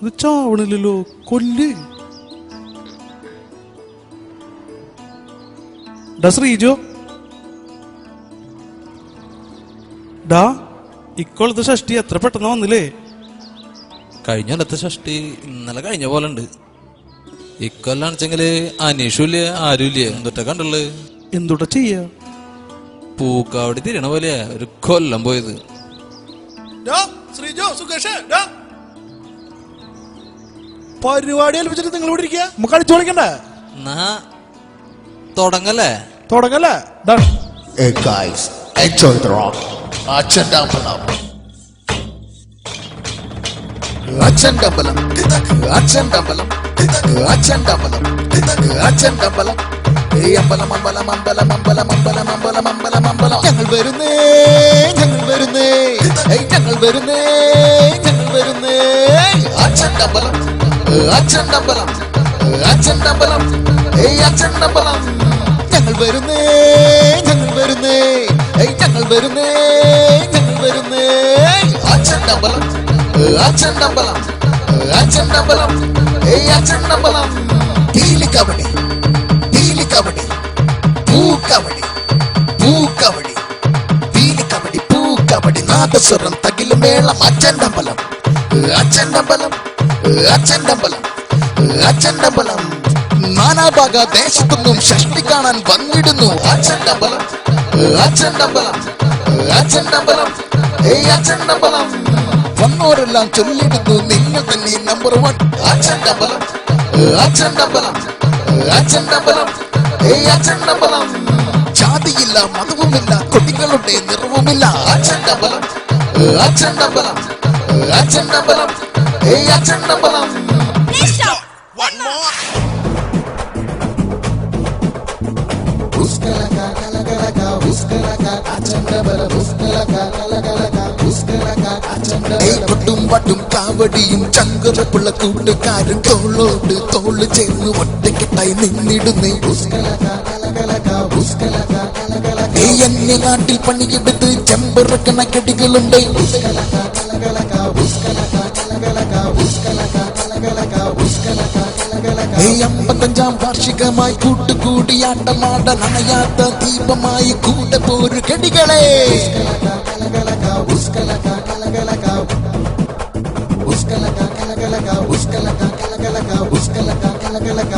ഇത് ചാവണില്ലല്ലോ കൊല്ല്. ഡാ ശ്രീജോ. ഡാ ഇക്കൊളത്തെ ഷഷ്ടി എത്ര പെട്ടെന്ന് വന്നില്ലേ? കഴിഞ്ഞ കൊല്ലത്തെ ഷഷ്ടി ഇന്നലെ കഴിഞ്ഞ പോലെ ഉണ്ട് ഇക്കൊല്ലാണെച്ചെങ്കിൽ അനീഷുല്ല ആരുമില്ല എന്തൊക്കെ കണ്ടുള്ളു? എന്തുട്ടാ ചെയ്യ? പൂക്കാവടി തിരിയണ പോലെയാ ഒരു കൊല്ലം പോയത്. ശ്രീജോ സുഖേഷ് പരിപാടി ഏൽപ്പിച്ചിട്ട് നിങ്ങൾ ഇവിടെ ഇരിക്കുക. നമുക്ക് അടിച്ചു കളിക്കണ്ടേ? എന്നാ തുടങ്ങല്ലേ? തുടങ്ങല്ലേ? Hey guys, enjoy the rock. അച്ഛന്റമ്പലം അച്ഛന്റമ്പലം അച്ഛന്റമ്പലം അച്ഛന്റമ്പലം അച്ഛന്റമ്പലം അച്ഛന്റെ അമ്പലം അമ്പലം അമ്പലം അമ്പലം അമ്പലം അമ്പലം അമ്പലം അമ്പലം ഞങ്ങൾ വരുന്നേ ഞങ്ങൾ വരുന്നേ. ഏയ് ഞങ്ങൾ വരുന്നേ ഞങ്ങൾ വരുന്നേ. അച്ഛന്റെ ബലം അച്ഛന്റെ ബലം ഏയ് അച്ഛന്റെ ഞങ്ങൾ വരുന്നേ ഞങ്ങൾ വരുന്നേ ഏയ് ഞങ്ങൾ വരുന്നേ ഞങ്ങൾ വരുന്നേ. അച്ഛന്റെ ബലം അച്ഛന്റെ ബലം അച്ഛന്റെ ബലം ഏയ് അച്ഛന്റെ ബലം പീലിക്കവടി പീലിക്കവടി പൂക്കവടി പൂക്കവടി പീലിക്കവടി പൂക്കവടി. നാദസ്വരം തകിലും മേളം അച്ഛന്റെ ബലം അച്ഛന്റെ അച്ഛന്റെ ബലം അച്ഛന്റെ ബലം നാനാഭാഗ ദേശത്തുനിന്നും ഷഷ്ടി കാണാൻ വന്നിടുന്നു അച്ഛന്റെ ബലം അച്ഛന്റെ ബലം അച്ഛന്റെ ബലം ഏയ് അച്ഛന്റെ ബലം വന്നോരെല്ലാം ചൊല്ലിടുന്നു നിങ്ങൾ തന്നെ നമ്പർ വൺ അച്ഛന്റെ ബലം അച്ഛന്റെ ബലം അച്ഛന്റെ ബലം ഏയ് അച്ഛന്റെ ബലം ജാതിയില്ല മതവുമില്ല കുട്ടികളുടെ നിറവുമില്ല. അച്ഛന്റെ ബലം അച്ഛന്റെ ബലം അച്ഛന്റെ ബലം ടും ചങ്കുറപ്പിളക്കൂട്ടുകാരും തോളോട് തോൾ ചേർന്ന് ഒറ്റക്കെട്ടായി നിന്നിടുന്നേ. എന്നെ നാട്ടിൽ പണിയെടുത്ത് ചെമ്പറക്കണക്കെടികളുണ്ട് അമ്പത്തഞ്ചാം വാർഷികമായി കൂട്ടുകൂടിയാട്ടമാട നനയാത്ത ദീപമായി കൂടെ പോരു കെടികളെ ഉസ്കലക കലകലക ഉസ്കലക കലകലക ഉസ്കലക കലകലക